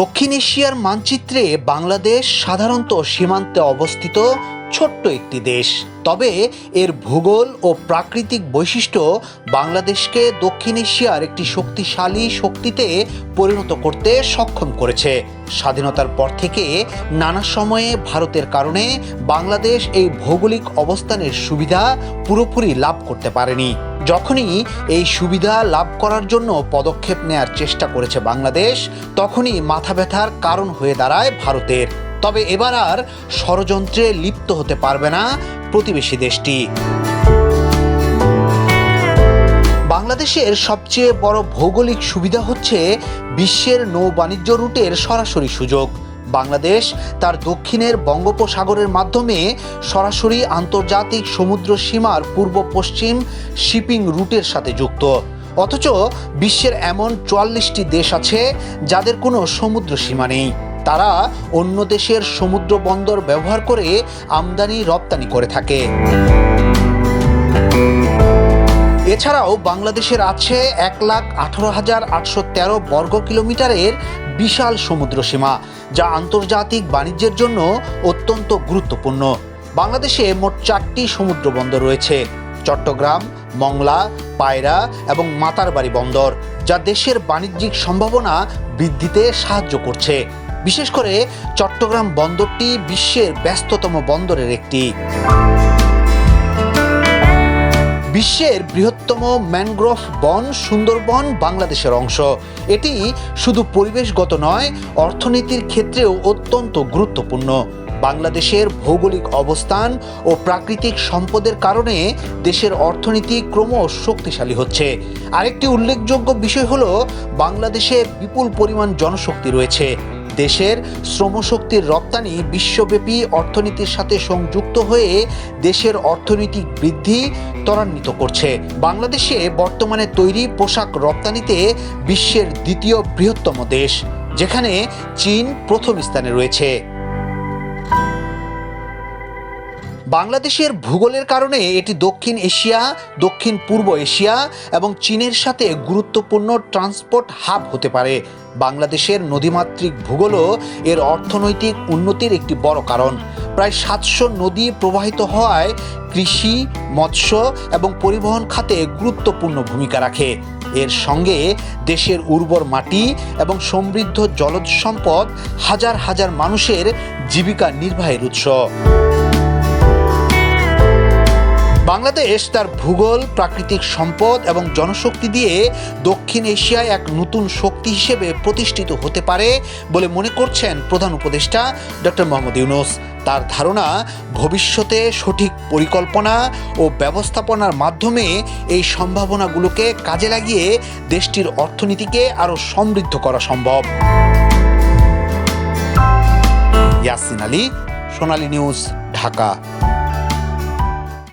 দক্ষিণ এশিয়ার মানচিত্রে বাংলাদেশ সাধারণত সীমান্তে অবস্থিত ছোট্ট একটি দেশ। তবে এর ভূগোল ও প্রাকৃতিক বৈশিষ্ট্য বাংলাদেশকে দক্ষিণ এশিয়ার একটি শক্তিশালী শক্তিতে পরিণত করতে সক্ষম করেছে। স্বাধীনতার পর থেকে নানা সময়ে ভারতের কারণে বাংলাদেশ এই ভৌগোলিক অবস্থানের সুবিধা পুরোপুরি লাভ করতে পারেনি। যখনই এই সুবিধা লাভ করার জন্য পদক্ষেপ নেয়ার চেষ্টা করেছে বাংলাদেশ, তখনই মাথা ব্যথার কারণ হয়ে দাঁড়ায় ভারতের। তবে এবার আর ষড়যন্ত্রে লিপ্ত হতে পারবে না প্রতিবেশী দেশটি। বাংলাদেশের সবচেয়ে বড় ভৌগোলিক সুবিধা হচ্ছে বিশ্বের নৌ বাণিজ্য রুটের সরাসরি সুযোগ। বাংলাদেশ তার দক্ষিণের বঙ্গোপসাগরের মাধ্যমে সরাসরি আন্তর্জাতিক সমুদ্র সীমার পূর্ব পশ্চিম শিপিং রুটের সাথে যুক্ত। অথচ বিশ্বের এমন চুয়াল্লিশটি দেশ আছে যাদের কোনো সমুদ্র সীমা নেই। তারা অন্য দেশের সমুদ্র বন্দর ব্যবহার করে আমদানি, রপ্তানি করে থাকে। এছাড়াও বাংলাদেশের আছে এক লাখ আঠারো হাজার আটশো তেরো বর্গ কিলোমিটারের বিশাল সমুদ্র সীমা, যা আন্তর্জাতিক বাণিজ্যের জন্য অত্যন্ত গুরুত্বপূর্ণ। বাংলাদেশে মোট চারটি সমুদ্র বন্দর রয়েছে, চট্টগ্রাম, মংলা, পায়রা এবং মাতারবাড়ি বন্দর, যা দেশের বাণিজ্যিক সম্ভাবনা বৃদ্ধিতে সাহায্য করছে। বিশেষ করে চট্টগ্রাম বন্দরটি বিশ্বের ব্যস্ততম বন্দরের একটি। বিশ্বের বৃহত্তম ম্যানগ্রোভ বন সুন্দরবন বাংলাদেশের অংশ। এটি শুধু পরিবেশগত নয়, অর্থনীতির ক্ষেত্রেও অত্যন্ত গুরুত্বপূর্ণ। বাংলাদেশের ভৌগোলিক অবস্থান ও প্রাকৃতিক সম্পদের কারণে দেশের অর্থনীতি ক্রমশ শক্তিশালী হচ্ছে। আরেকটি উল্লেখযোগ্য বিষয় হলো, বাংলাদেশে বিপুল পরিমাণ জনশক্তি রয়েছে। দেশের শ্রমশক্তির রপ্তানি বিশ্বব্যাপী অর্থনীতির সাথে সংযুক্ত হয়ে দেশের অর্থনৈতিক বৃদ্ধি ত্বরান্বিত করছে। বাংলাদেশে বর্তমানে তৈরি পোশাক রপ্তানিতে বিশ্বের দ্বিতীয় বৃহত্তম দেশ, যেখানে চীন প্রথম স্থানে রয়েছে। বাংলাদেশের ভূগোলের কারণে এটি দক্ষিণ এশিয়া, দক্ষিণ পূর্ব এশিয়া এবং চীনের সাথে গুরুত্বপূর্ণ ট্রান্সপোর্ট হাব হতে পারে। বাংলাদেশের নদীমাতৃক ভূগোলও এর অর্থনৈতিক উন্নতির একটি বড় কারণ। প্রায় সাতশো নদী প্রবাহিত হওয়ায় কৃষি, মৎস্য এবং পরিবহন খাতে গুরুত্বপূর্ণ ভূমিকা রাখে। এর সঙ্গে দেশের উর্বর মাটি এবং সমৃদ্ধ জলজ সম্পদ হাজার হাজার মানুষের জীবিকা নির্বাহের উৎস। বাংলাদেশ তার ভূগোল, প্রাকৃতিক সম্পদ এবং জনশক্তি দিয়ে দক্ষিণ এশিয়ায় এক নতুন শক্তি হিসেবে প্রতিষ্ঠিত হতে পারে বলে মনে করছেন প্রধান উপদেষ্টা ডক্টর মোহাম্মদ ইউনুস। তার ধারণা, ভবিষ্যতে সঠিক পরিকল্পনা ও ব্যবস্থাপনার মাধ্যমে এই সম্ভাবনাগুলোকে কাজে লাগিয়ে দেশটির অর্থনীতিকে আরও সমৃদ্ধ করা সম্ভব। ইয়াসিন আলী, সোনালী নিউজ, ঢাকা।